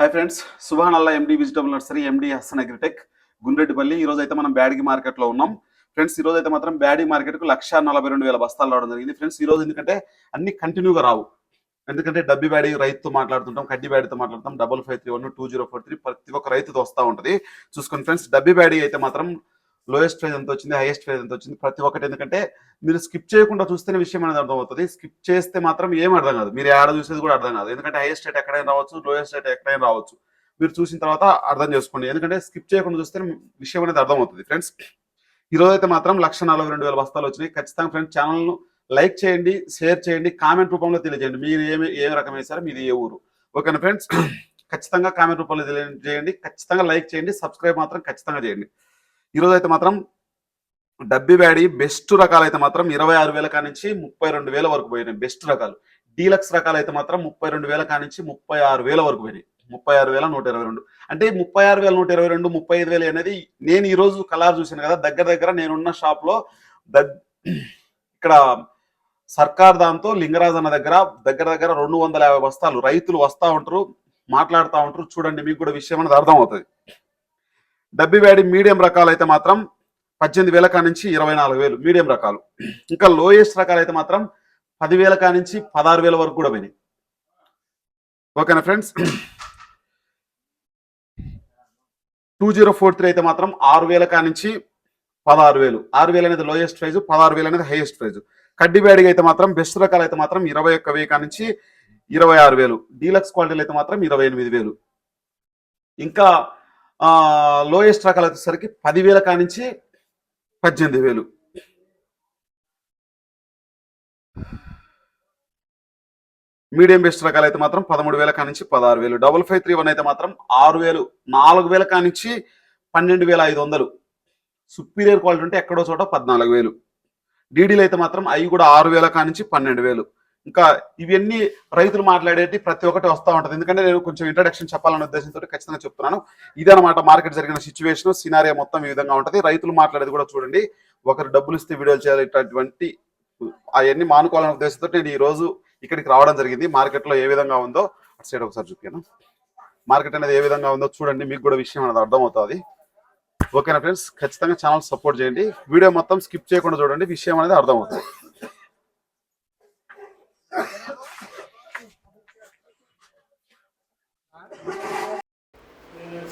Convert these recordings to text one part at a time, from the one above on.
Hi friends Subhan Allah MD vegetable nursery MD Hasan agritech Gundreddipalli ఈ రోజు అయితే మనం బ్యాడగి మార్కెట్లో ఉన్నాం. ఫ్రెండ్స్ ఈ రోజు అయితే మాత్రం బ్యాడీ మార్కెట్కు లక్ష నలభై రెండు వేల బస్తాలు రావడం జరిగింది. ఫ్రెండ్స్ ఈ రోజు ఎందుకంటే అన్ని కంటిన్యూగా రావు. ఎందుకంటే డబ్బి బ్యాడీ రైతుతో మాట్లాడుతుంటాం కడ్డీ బ్యాడీతో మాట్లాడుతాం. Double five three one two zero four three ప్రతి ఒక్క రైతుతో వస్తూ ఉంటది. చూసుకోండి ఫ్రెండ్స్ డబ్బి బ్యాడీ అయితే మాత్రం లోయెస్ట్ ప్రైజ్ ఎంత వచ్చింది హైయెస్ట్ ప్రైజ్ ఎంత వచ్చింది ప్రతి ఒక్కటి ఎందుకంటే మీరు స్కిప్ చేయకుండా చూస్తేనే విషయం అనేది అర్థమవుతుంది. స్కిప్ చేస్తే మాత్రం ఏం అర్థం కాదు. మీరు ఆడ చూసేది కూడా అర్థం కాదు. ఎందుకంటే హైయెస్ట్ రేట్ ఎక్కడైనా రావచ్చు లోయెస్ట్ రేట్ ఎక్కడైనా రావచ్చు. మీరు చూసిన తర్వాత అర్థం చేసుకోండి. ఎందుకంటే స్కిప్ చేయకుండా చూస్తే విషయం అనేది అర్థమవుతుంది. ఫ్రెండ్స్ ఈ అయితే మాత్రం లక్ష నలభై రెండు వేల బస్తాలు వచ్చినాయి. ఖచ్చితంగా ఫ్రెండ్స్ ఛానల్ను లైక్ చేయండి షేర్ చేయండి కామెంట్ రూపంలో తెలియజేయండి. మీరు ఏమి ఏ రకం వేశారు మీది ఏ ఊరు. ఓకేనా ఫ్రెండ్స్ ఖచ్చితంగా కామెంట్ రూపంలో తెలియజేయండి ఖచ్చితంగా లైక్ చేయండి. సబ్స్క్రైబ్ మాత్రం ఖచ్చితంగా చేయండి. ఈ రోజు అయితే మాత్రం డబ్బి బ్యాడీ బెస్ట్ రకాలు అయితే మాత్రం ఇరవై ఆరు వేల కానించి ముప్పై రెండు వేల వరకు పోయినాయి. బెస్ట్ రకాలు. డీలక్స్ రకాలు అయితే మాత్రం ముప్పై రెండు వేల కానించి ముప్పై ఆరు వేల వరకు పోయినాయి. ముప్పై ఆరు వేల నూట ఇరవై రెండు. అంటే ముప్పై ఆరు వేల నూట ఇరవై రెండు ముప్పై ఐదు వేలు అనేది నేను ఈ రోజు కలర్ చూసాను కదా దగ్గర దగ్గర నేనున్న షాప్లో దగ్ ఇక్కడ సర్కార్ దాంతో లింగరాజ్ అన్న దగ్గర దగ్గర దగ్గర రెండు వందల యాభై బస్తాలు రైతులు వస్తా ఉంటారు మాట్లాడుతూ ఉంటారు. చూడండి మీకు కూడా విషయం అనేది అర్థం అవుతుంది డబ్బి వేడి మీడియం రకాలు అయితే మాత్రం పద్దెనిమిది వేల కానించి ఇరవై నాలుగు వేలు మీడియం రకాలు. ఇంకా లోయెస్ట్ రకాలు అయితే మాత్రం పదివేల కానించి పదహారు వేల వరకు కూడా పోయినాయి. ఓకేనా friends? Two zero four three అయితే మాత్రం ఆరు వేల కానించి పదహారు వేలు. ఆరు వేలు అనేది లోయెస్ట్ ప్రైజ్ పదహారు వేలు అనేది హైయెస్ట్ ప్రైజ్. కడ్డీ బ్యాడిగా అయితే మాత్రం బెస్ట్ రకాలు అయితే మాత్రం ఇరవై ఒక్క వెయ్యి కానించి ఇరవై ఆరు వేలు. డీలక్స్ క్వాలిటీలు అయితే మాత్రం ఇరవై ఎనిమిది వేలు. ఇంకా లోయెస్ట్ రకాలు వచ్చేసరికి పదివేల కానించి పద్దెనిమిది వేలు. మీడియం బెస్ట్ రకాలు అయితే మాత్రం పదమూడు వేల కానించి పదహారు వేలు. డబుల్ ఫైవ్ త్రీ వన్ అయితే మాత్రం ఆరు వేలు నాలుగు వేల కానించి పన్నెండు వేల ఐదు వందలు. సుపీరియర్ క్వాలిటీ ఉంటే ఎక్కడో చోట పద్నాలుగు వేలు. డీడీలు అయితే మాత్రం అవి కూడా ఆరు వేల కానించి పన్నెండు వేలు. ఇంకా ఇవన్నీ రైతులు మాట్లాడేటి ప్రతి ఒక్కటి వస్తూ ఉంటుంది. ఎందుకంటే నేను కొంచెం ఇంట్రడక్షన్ చెప్పాలనే ఉద్దేశంతో ఖచ్చితంగా చెప్తున్నాను. ఇదనమాట మార్కెట్ జరిగిన సిచ్యువేషన్ సినారియా మొత్తం ఈ విధంగా ఉంటుంది. రైతులు మాట్లాడేది కూడా చూడండి. ఒకరు డబ్బులు ఇస్తే వీడియోలు చేయాలనేటటువంటి అవన్నీ మానుకోవాలనే ఉద్దేశంతో నేను ఈ రోజు ఇక్కడికి రావడం జరిగింది. మార్కెట్లో ఏ విధంగా ఉందో అటు సైడ్ ఒకసారి చూపాను మార్కెట్ అనేది ఏ విధంగా ఉందో చూడండి. మీకు కూడా విషయం అనేది అర్థమవుతుంది. ఓకేనా ఫ్రెండ్స్ ఖచ్చితంగా ఛానల్ సపోర్ట్ చేయండి. వీడియో మొత్తం స్కిప్ చేయకుండా చూడండి. విషయం అనేది అర్థమవుతుంది.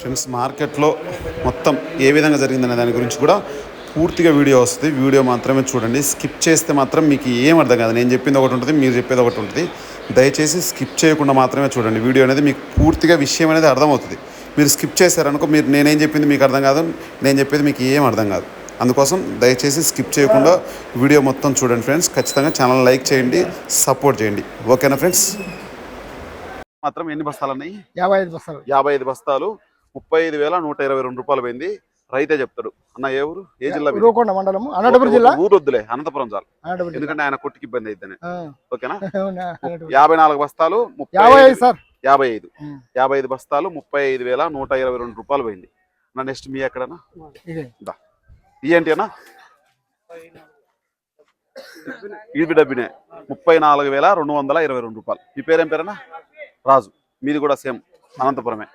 ఫ్రెండ్స్ మార్కెట్లో మొత్తం ఏ విధంగా జరిగిందనే దాని గురించి కూడా పూర్తిగా వీడియో వస్తుంది. వీడియో మాత్రమే చూడండి. స్కిప్ చేస్తే మాత్రం మీకు ఏం అర్థం కాదు. నేను చెప్పింది ఒకటి ఉంటుంది మీరు చెప్పేది ఒకటి ఉంటుంది. దయచేసి స్కిప్ చేయకుండా మాత్రమే చూడండి. వీడియో అనేది మీకు పూర్తిగా విషయం అనేది అర్థమవుతుంది. మీరు స్కిప్ చేశారనుకో మీరు నేనేం చెప్పింది మీకు అర్థం కాదు. నేను చెప్పేది మీకు ఏం అర్థం కాదు. అందుకోసం దయచేసి స్కిప్ చేయకుండా వీడియో మొత్తం చూడండి ఫ్రెండ్స్. ఖచ్చితంగా ఛానల్ లైక్ చేయండి సపోర్ట్ చేయండి. ఓకేనా ఫ్రెండ్స్? మాత్రం ఎన్ని బస్తాలు ఉన్నాయి యాభై ఐదు బస్తాలు. యాభై ఐదు బస్తాలు. ముప్పై ఐదు వేల నూట ఇరవై రెండు రూపాయలు పోయింది. రైతే చెప్తాడు. అన్న ఏ ఊరు? ఏ జిల్లా మండలము అనంతపురం జిల్లా? ఊరు వద్దులే అనంతపురం చాలు. ఎందుకంటే ఆయన కొట్టుకి ఇబ్బంది అయిద్దని. ఆ, ఓకేనా. యాభై నాలుగు బస్తాలు ముప్పై యాభై ఐదు- ఐదు సార్. యాభై ఐదు. యాభై ఐదు బస్తాలు ముప్పై ఐదు వేల నూట ఇరవై రెండు రూపాయలు పోయింది. నా నెక్స్ట్ మీ ఎక్కడనా ఇదే. ఏంటి అన్న? ఇది డబ్బినే. ముప్పై నాలుగు వేల రెండు వందల ఇరవై రెండు రూపాయలు. మీ పేరేం పేరన్నా? రాజు. మీది కూడా సేమ్. అనంతపురమే.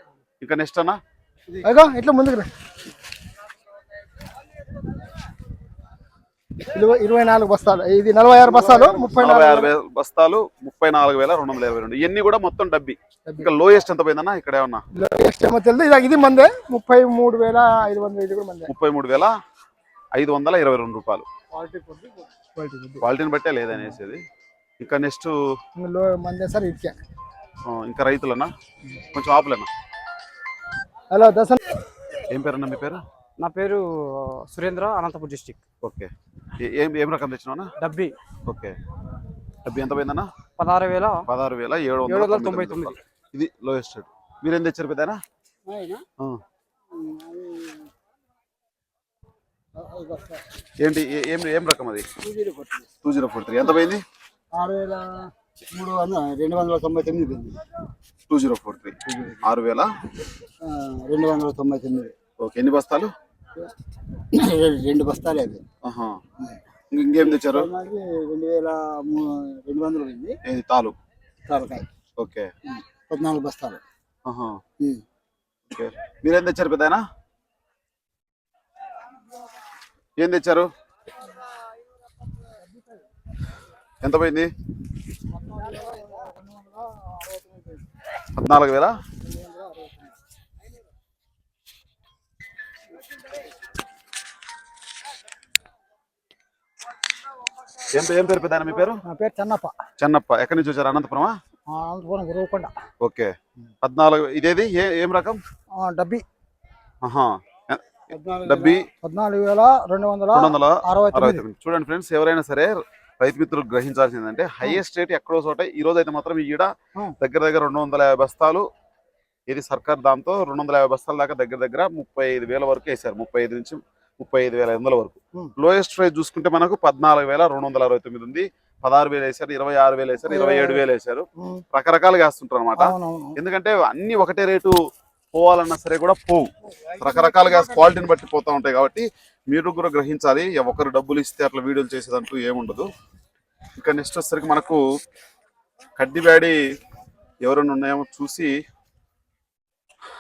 ఇంకా నెక్స్ట్ అన్న? అగో ఇట్లా ముందుకు రా. ఇరవై నాలుగు బస్తాలు. ఇది నలభై ఆరు బస్తాలు ముప్పై నలభై ఆరు బస్తాలు ముప్పై నాలుగు వేల రెండు వందల ఇరవై రెండు. ఇవన్నీ కూడా మొత్తం డబ్బి. ఇంకా లోయెస్ట్ ఎంత పోయిందన్న ఇక్కడ ఏమన్నా నెక్స్ట్ ఏమో తెలియదు ఇది- ఇది మందే. ముప్పై మూడు వేల ఐదు వందలు ఇది కూడా మందే. ముప్పై మూడు వేల ఐదు వందల ఇరవై రెండు రూపాయలు. క్వాలిటీ కొద్ది, క్వాలిటీ కొద్ది. క్వాలిటీని బట్టే లేదనేసేది. ఇంకా నెక్స్ట్ మందే సార్ ఇంకా రైతులన్నా కొంచెం ఆపులేనా హలో దసన్ ఏం పేరన్నా మీ పేరు? నా పేరు సురేంద్ర అనంతపూర్ డిస్టిక్. ఓకే. ఏ- ఏం ఏం రకం తెచ్చినావునా డబ్బి. ఓకే. డబ్బు ఎంత పోయిందన్నా? పదహారు వేల పదహారు వేల ఏడు ఏడు వందల తొంభై తొమ్మిది. ఇది లోయెస్ట్ రేట్ మీరేం తెచ్చారు పెద్దనా? ఏంటి ఏ- ఏం ఏం రకం అది? Two zero four three. ఎంత పోయింది? ఆరు వేల మూడు వందల రెండు వందల తొంభై తొమ్మిది పోయింది. Two zero four three. ఆరు వేల రెండు వందల తొంభై తొమ్మిది. ఓకే ఎన్ని బస్తాలు? రెండు బస్తాలే అవి. ఆహా. ఇంక- తెచ్చారు? రెండు వేల రెండు వందలు ఏది తాలు? తలకాయ. ఓకే. పద్నాలుగు బస్తాలు. మీరేం తెచ్చారు పెద్దాయన? ఏం తెచ్చారు? ఎంత పోయింది? పద్నాలుగు వేల. ఏం ఏం పేరు పెద్దాయన? మీ పేరు? నా పేరు చెన్నప్ప. చెన్నప్ప. ఎక్కడి నుంచి వచ్చారు? అనంతపురమా? అనంతపురం గురువుకొండ. ఓకే. పద్నాలుగు ఇదేది? ఏ ఏం రకం? డబ్బి. ఆహా. డబ్బి. పద్నాలుగు వేల రెండు వందల రెండు వందల అరవై చూడండి ఫ్రెండ్స్ ఎవరైనా సరే రైతు మిత్రులు గ్రహించాల్సింది ఏంటంటే హైయెస్ట్ రేట్ ఎక్కడో చోట ఈ రోజు అయితే మాత్రం ఈడ. దగ్గర దగ్గర రెండు వందల యాభై బస్తాలు ఇది సర్కార్ దాంతో రెండు వందల యాభై బస్తాల దాకా దగ్గర దగ్గర ముప్పై ఐదు వేల వరకు వేసారు ముప్పై ఐదు నుంచి ముప్పై ఐదు వేల ఐదు వందల వరకు. లోయెస్ట్ ప్రైస్ చూసుకుంటే మనకు పద్నాలుగు వేల రెండు వందల అరవై తొమ్మిది ఉంది. పదహారు వేలు వేసారు ఇరవై ఆరు వేలు వేసారు ఇరవై ఏడు వేలు వేసారు రకరకాలుగా వేస్తుంటారు అనమాట ఎందుకంటే అన్ని ఒకటే రేటు పోవాలన్నా సరే కూడా పోవు. రకరకాలుగా క్వాలిటీని బట్టి పోతా ఉంటాయి కాబట్టి మీరు కూడా గ్రహించాలి. ఒకరు డబ్బులు ఇస్తే అట్లా వీడియోలు చేసేదంటూ ఏముండదు. ఇంకా నెక్స్ట్ వచ్చేసరికి మనకు కడ్డి బ్యాడి ఎవరైనా ఉన్నాయేమో చూసి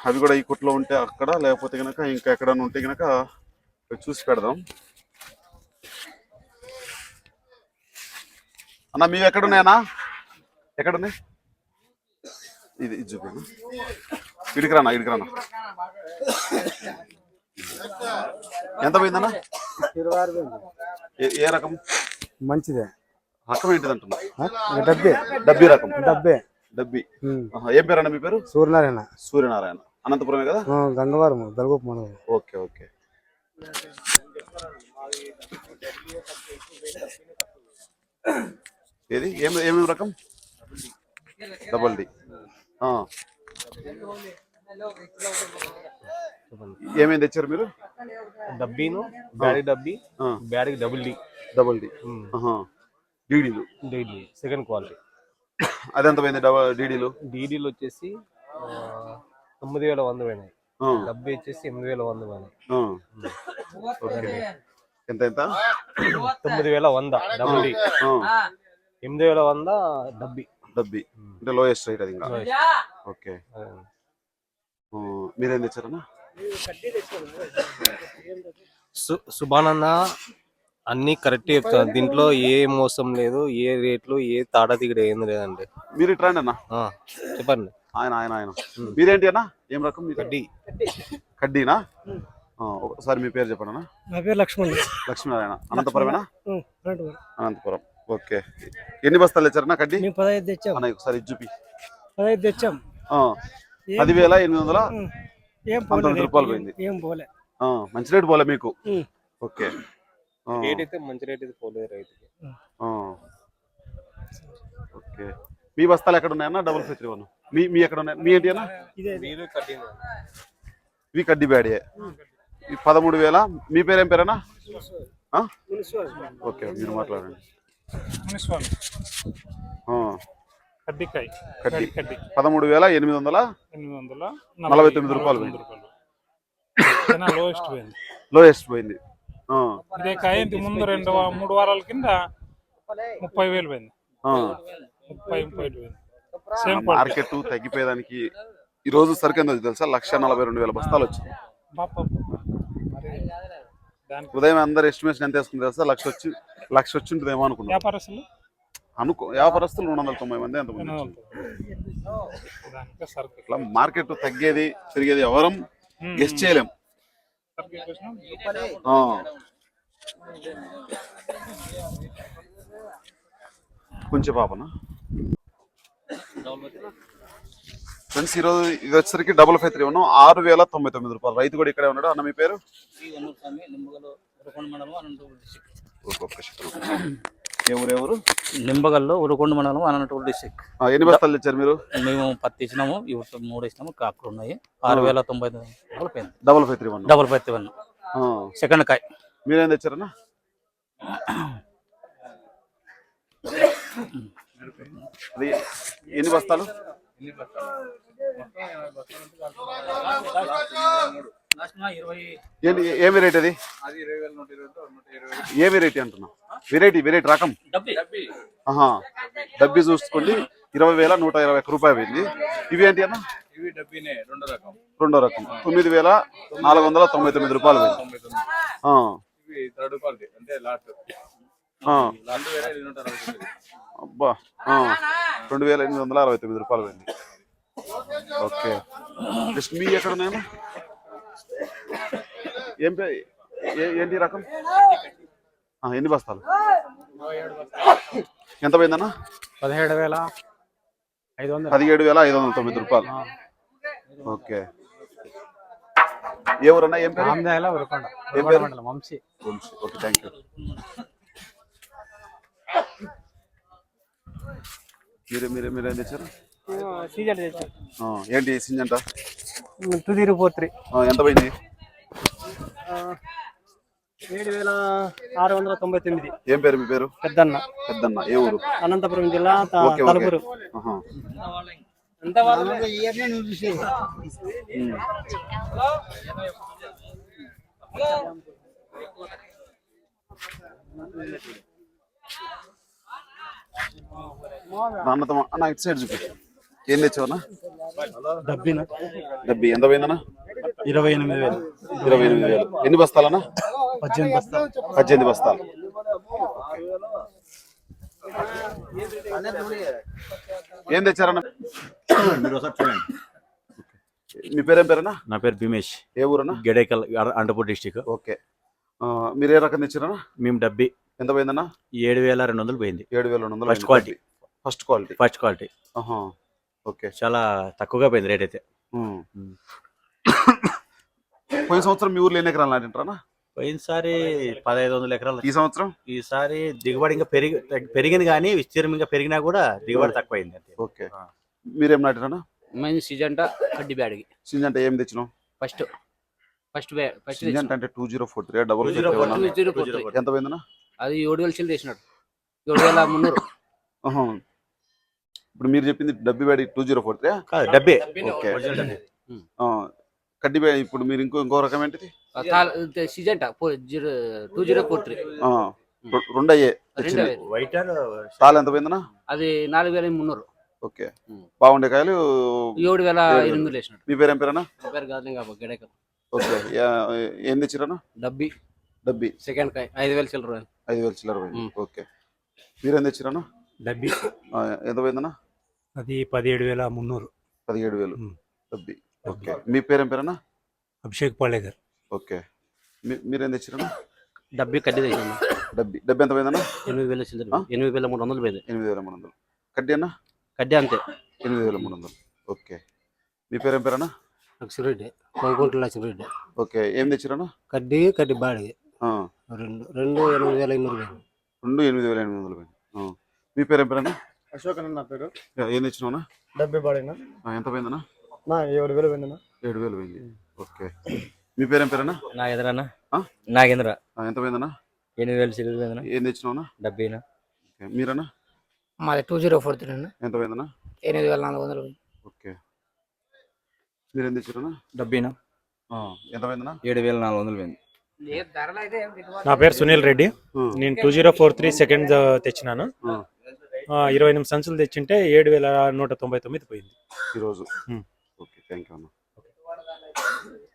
అవి కూడా ఈ కుట్లో ఉంటే అక్కడ లేకపోతే కనుక ఇంకా ఎక్కడైనా ఉంటే కనుక చూసి పెడదాం. అన్న మీవి ఎక్కడున్నాయన్నా? ఎక్కడున్నాయి? ఇది ఇది చూపాను ఇడికి రానా ఇడికి రానా ఎంత పోయిందన్న? ఏ- రకం? మంచిదే. రకం ఏంటిది అంటున్నా డబ్బే. డబ్బీ రకం. డబ్బే. డబ్బీ. ఏం పేరు అన్న మీ పేరు? సూర్యనారాయణ. సూర్యనారాయణ. అనంతపురమే కదా? Gangavaram Manavaram okay okay. ఏది? ఏం ఏమేమి రకం? Double D. ఏమేమి తెచ్చారు మీరు? డబ్బీను బ్యాడీ డబ్బీ ఆ, బ్యాడీకి డబుల్ డి. Double D. డీడీలు. Daily second quality. అదెంత పోయింది డబల్ డీడీలు? డీడీలు వచ్చేసి తొమ్మిది వేల వంద పోయినాయి. డబ్బీ వచ్చేసి ఎనిమిది వేల వంద పోయినాయి. ఎంత ఎంత తొమ్మిది వేల వంద డబుల్ డి ఆ, ఎనిమిది వేల వంద డబ్బీ. డబ్బీ. అంటే లోయెస్ట్ రేట్ అది ఇంకా. ఓకే. మీరేం తెచ్చారన్నా? సు- సుభానన్న అన్ని కరెక్ట్ చెప్తాను దీంట్లో ఏ మోసం లేదు ఏ రేట్లు ఏ తాడా దిగడ ఏం లేదండి. మీరు ఇటు రండి అన్న. ఆ, చెప్పండి. ఆయన ఆయన ఆయన. మీరేంటి అన్న? ఏం రకం? కడ్డీ. కడ్డీనా? ఒకసారి మీ పేరు చెప్పండి అన్న. నా పేరు లక్ష్మణ్. లక్ష్మీనారాయణ. అనంతపురమేనా? అనంతపురం. అనంతపురం. ఓకే. ఎన్ని బస్తాలు తెచ్చారన్నా కడ్డీ? మేము పదహైదు తెచ్చాం. అన్న ఒకసారి ఇది చూపి. పదహైదు తెచ్చాం. ఆ, పదివేల ఎనిమిది వందల ఏం పంతొమ్మిది రూపాయలు పోయింది. ఏం పోలే. ఆ, మంచి రేట్ పోలే మీకు. ఓకే. రేట్ అయితే మంచి రేట్ అయితే పోలేదు రైతుకి. ఆ. ఓకే. మీ బస్తాలు ఎక్కడ ఉన్నాయన్నా? Double five three one. మీ మీ ఎక్కడ ఉన్నాయి? మీ ఏంటి అన్న? ఇవి కడ్డీ బ్యాడియే ఈ పదమూడు వేల. మీ పేరేం పేరేనా? ఓకే మీరు మాట్లాడండి. కడ్డికాయ. కడ్డీ. కడ్డి పదమూడు వేల ఎనిమిది వందల ఎనిమిది వందల నలభై తొమ్మిది రూపాయలు పోయింది. లోయెస్ట్ పోయింది. లోయెస్ట్ పోయింది. ఇదే కాయ ముందు రెండు మూడు వారాల కింద ముప్పై వేలు పోయింది. ముప్పై మార్కెట్ తగ్గిపోయేదానికి ఈ రోజు సరికి ఎంత వచ్చింది తెలుసా? లక్ష నలభై రెండు వేల బస్తాలు వచ్చింది. ఉదయం అందరు ఎస్టిమేషన్ ఎంత వేసుకుంది తెలుసా? లక్ష వచ్చి లక్ష వచ్చి ఉంటుందేమో అనుకున్నాం. వ్యాపారస్తులు? అనుకో వ్యాపారస్తులు రెండు వందల తొంభై మంది అంతమంది ఇట్లా మార్కెట్ తగ్గేది పెరిగేది ఎవరం? గెస్ట్ చేయలేం. కొంచెం పాపనా? ఫ్రెండ్స్ ఈరోజు ఇది వచ్చేసరికి డబుల్ ఫైవ్ త్రీ ఉన్నాం. ఆరు వేల తొంభై తొమ్మిది రూపాయలు. రైతు కూడా ఇక్కడే ఉన్నాడు. అన్న మీ పేరు? ఊరు నింబగల్లో ఉరుకొండ మండలం అనంతపురం డిస్టిక్ ఎన్ని బస్తాలు తెచ్చారు మీరు? మేము పత్తి ఇచ్చినాము ఇవి మూడు ఇచ్చినాము కాకులు ఉన్నాయి. ఆరు వేల తొంభై తొమ్మిది double five three one. Double పత్తి వన్. సెకండ్ కాయ. మీరేం తెచ్చారన్నా ఎన్ని బస్తాలు? ఏంటి ఏ వెరైటీ అది? ఏ వెరైటీ అంటున్నా వెరైటీ వెరైటీ రకం? ఆహా. డబ్బి చూసుకోండి ఇరవై వేల నూట ఇరవై ఒక్క రూపాయలు పోయింది. ఇవి ఏంటి అన్న? రెండో రకం. రెండో రకం. తొమ్మిది వేల నాలుగు వందల తొంభై తొమ్మిది రూపాయలు అబ్బా. రెండు వేల ఎనిమిది వందల అరవై తొమ్మిది రూపాయలు పోయింది. ఓకే నెక్స్ట్ మీ ఎక్కడ ఉన్నాయన్నా ఏం ఏంటి రకం ఎన్ని బస్తాలు ఎంత పోయిందన్నా పదిహేడు వేల ఐదు వందలు. పదిహేడు వేల ఐదు వందల తొమ్మిది రూపాయలు. ఓకే ఏ ఊరన్నా? ఏం పేరు? ఉరకొండ. ఏం ఉరకొండ పేరు? మండలం Vamshi. Vamshi. Okay thank you మీరే మీరే మీరేం తెచ్చారు? ఆ, ఏంటి Syngenta two zero four three. ఆ, ఎంత పోయింది? ఏడు వేల ఆరు వందల తొంభై తొమ్మిది. ఏం పేరు మీ పేరు? పెద్దన్న. పెద్దన్న. ఏ ఊరు? అనంతపురం జిల్లా తలుపురు ఆహా. ఎంత వాళ్ళు ఉమ్. నాన్నతో మా- అన్న ఇటు సైడ్ చూపి. ఏం తెచ్చావన్నా? డబ్బిన? డబ్బి. ఎంత పోయిందన్నా? ఇరవై ఎనిమిది వేలు. ఇరవై ఎనిమిది వేలు. ఎన్ని బస్తాలన్నా? పద్దెనిమిది బస్తాలు పద్దెనిమిది బస్తాలు. ఏం తెచ్చారన్న? మీరు ఒకసారి చూడండి. మీ పేరేం పేరేనా నా పేరు భీమేష్. ఏ ఊరన్నా? గడేకల్ అనంతపూర్ డిస్టిక్. ఓకే. మీరు ఏ రకం తెచ్చారన్నా? మేము డబ్బి. ఎంత పోయిందన్నా? ఏడు వేల రెండు వందలు పోయింది. ఏడు వేల రెండు వందలు First quality. First quality first quality okay. చాలా తక్కువగా పోయింది రేట్ అయితే. పోయిన సంవత్సరం మీ ఊర్లో ఎన్ని ఎకరాలు నాటింటారా పోయినసారి పదహైదు వందల ఎకరాలు. ఈ సంవత్సరం? ఈసారి దిగుబడి ఇంకా పెరిగి పెరిగింది కానీ విస్తీర్ణం ఇంకా పెరిగినా కూడా దిగుబడి తక్కువైంది అంతే. ఓకే. మీరేం నాటిరానా మేము సిజంట కడ్డి బ్యాడ్కి. సింజంట ఏం తెచ్చినావు? ఫస్ట్ ఫస్ట్ ఫస్ట్ సింజంట అంటే two zero four three double 204. Zero four three. ఎంత పోయిందన్నా? అది ఏడు వేలు చిల్లు తెచ్చినాడు. ఏడు వేల మున్నూరు. ఇప్పుడు మీరు చెప్పింది డబ్బి వేడి టూ జీరో ఫోర్ త్రీ కాదు డబ్బే. ఓకే. కడ్డి వేడి ఇప్పుడు మీరు ఇంకో ఇంకో రకం ఏంటిది? Syngenta? Zero two zero four three. రెండు అయ్యే తాలు ఎంత పోయిందన్నా? అది నాలుగు వేల మున్నూరు ఓకే. బాగుండే కాయలు? ఏడు వేల. ఎనిమిది మీ పేరేం పేరేనా నా పేరు గడేక. ఓకే. యా- ఏం తెచ్చిరానా డబ్బి. డబ్బి. సెకండ్ కాయ. ఐదు వేల చిల్లర ఐదు వేలు చిల్లర. ఓకే. మీరేం తెచ్చిరానా డబ్బి. ఎంత పోయిందన్నా? అది పదిహేడు వేల మున్నూరు. పదిహేడు వేలు. డబ్బి ఓకే. మీ పేరేం పేరేనా అభిషేక్ పాళేకర్ ఓకే. మీ- మీరేం తెచ్చిరానా డబ్బి కడ్డి తెచ్చినాడు డబ్బి. డబ్బి ఎంత పోయిందన్నా? ఎనిమిది వేల చిల్లర? ఎనిమిది వేల మూడు వందలు పోయింది. ఎనిమిది వేల మూడు వందలు. కడ్డీ అన్నా? కడ్డి అంతే. ఎనిమిది వేల మూడు వందలు. ఓకే. మీ పేరేం పేరేనా లక్ష్మరెడ్డి కోంకుంట లక్ష్మరెడ్డి ఓకే. ఏం తెచ్చిరానా కడ్డీ కడ్డీ బాడిగి ఆ, రెండు రెండు ఎనిమిది వేల ఎనిమిది వేలు రెండు ఎనిమిది వేల ఎనిమిది వందలు పోయింది. ఆ. మీ పేరేం పేరేనా అశోక్ అని నా పేరు. యా, ఏం తెచ్చినావునా? డెబ్బై బాడైనా ఆ, ఎంత పోయిందన్నా? నా ఏడు వేలు పోయిందన్నా. ఏడు వేలు పోయింది. ఓకే. మీ పేరేం పేరేనా నాగేంద్రనా? నాగేంద్ర. ఎంత పోయిందన్నా? ఎనిమిది వేల చిల్లర పోయిందనా ఏం తెచ్చినావునా డబ్బీనా? ఓకే. మీరన్నా? మాది టూ జీరో ఫోర్ త్రీ అన్న. ఎంత పోయిందన్నా? ఎనిమిది వేల నాలుగు వందలు ఓకే. మీరేం తెచ్చారన్నా డబ్బీనా? ఎంత పోయిందన్నా? ఏడు వేల నాలుగు వందలు పోయింది. నా పేరు సునీల్ రెడ్డి. నేను two zero four three second తెచ్చినాను. ఇరవై ఎనిమిది సంచులు తెచ్చింటే ఏడు వేల నూట తొంభై తొమ్మిది పోయింది. ఈరోజు. ఓకే థ్యాంక్ యూ అన్న